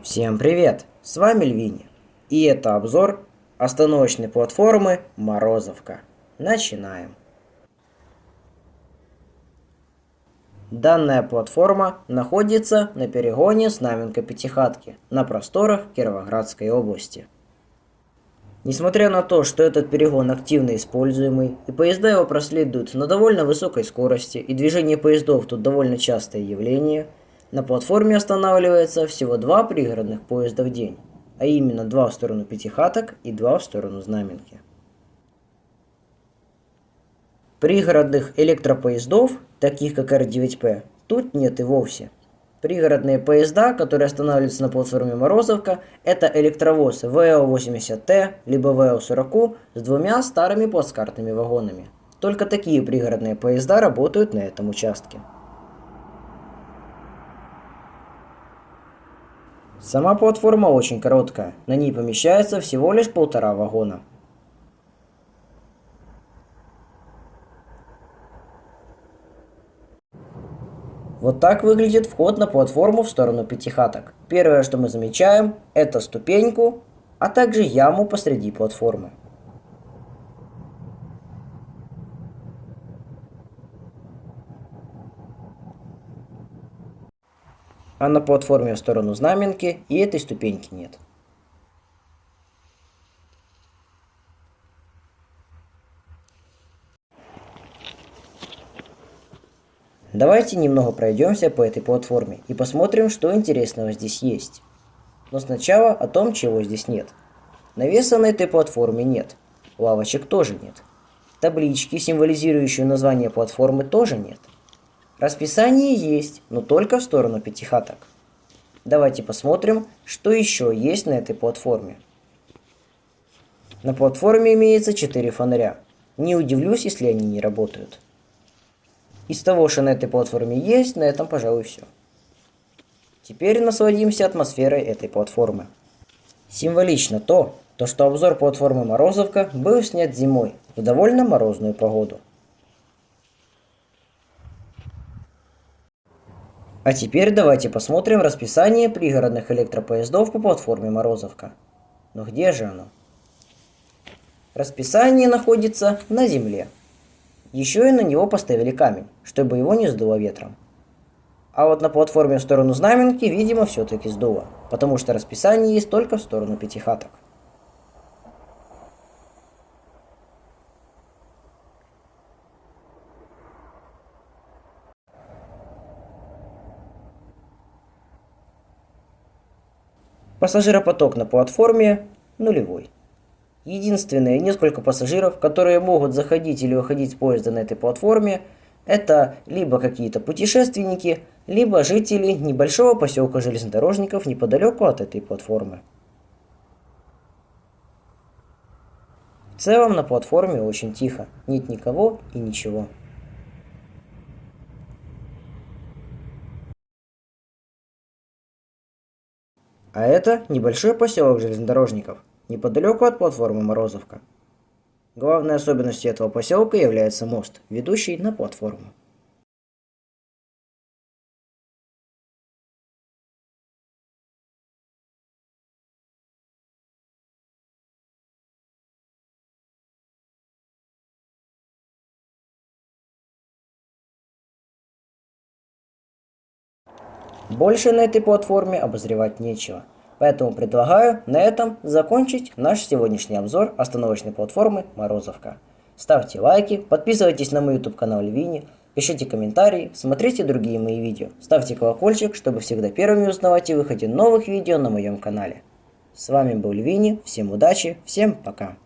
Всем привет! С вами Львини. И это обзор остановочной платформы Морозовка. Начинаем. Данная платформа находится на перегоне Знаменка-Пятихатки на просторах Кировоградской области. Несмотря на то, что этот перегон активно используемый, и поезда его проследуют на довольно высокой скорости, и движение поездов тут довольно частое явление – на платформе останавливается всего два пригородных поезда в день, а именно два в сторону Пятихаток и два в сторону Знаменки. Пригородных электропоездов, таких как Р9П, тут нет и вовсе. Пригородные поезда, которые останавливаются на платформе Морозовка, это электровоз ВО-80Т либо ВО-40 с двумя старыми плацкартными вагонами. Только такие пригородные поезда работают на этом участке. Сама платформа очень короткая, на ней помещается всего лишь полтора вагона. Вот так выглядит вход на платформу в сторону пятихаток. Первое, что мы замечаем, это ступеньку, а также яму посреди платформы. А на платформе в сторону знаменки и этой ступеньки нет. Давайте немного пройдемся по этой платформе и посмотрим, что интересного здесь есть. Но сначала о том, чего здесь нет. Навеса на этой платформе нет. Лавочек тоже нет. Таблички, символизирующие название платформы, тоже нет. Расписание есть, но только в сторону пятихаток. Давайте посмотрим, что еще есть на этой платформе. На платформе имеется 4 фонаря. Не удивлюсь, если они не работают. Из того, что на этой платформе есть, на этом, пожалуй, все. Теперь насладимся атмосферой этой платформы. Символично то, то что обзор платформы Морозовка был снят зимой, в довольно морозную погоду. А теперь давайте посмотрим расписание пригородных электропоездов по платформе Морозовка. Но где же оно? Расписание находится на земле. Еще и на него поставили камень, чтобы его не сдуло ветром. А вот на платформе в сторону Знаменки, видимо, все-таки сдуло, потому что расписание есть только в сторону Пятихаток. Пассажиропоток на платформе нулевой. Единственные несколько пассажиров, которые могут заходить или выходить с поезда на этой платформе, это либо какие-то путешественники, либо жители небольшого поселка железнодорожников неподалеку от этой платформы. В целом на платформе очень тихо, нет никого и ничего. А это небольшой поселок железнодорожников, неподалеку от платформы Морозовка. Главной особенностью этого поселка является мост, ведущий на платформу. Больше на этой платформе обозревать нечего. Поэтому предлагаю на этом закончить наш сегодняшний обзор остановочной платформы Морозовка. Ставьте лайки, подписывайтесь на мой YouTube канал Львини, пишите комментарии, смотрите другие мои видео, ставьте колокольчик, чтобы всегда первыми узнавать о выходе новых видео на моем канале. С вами был Львини, всем удачи, всем пока.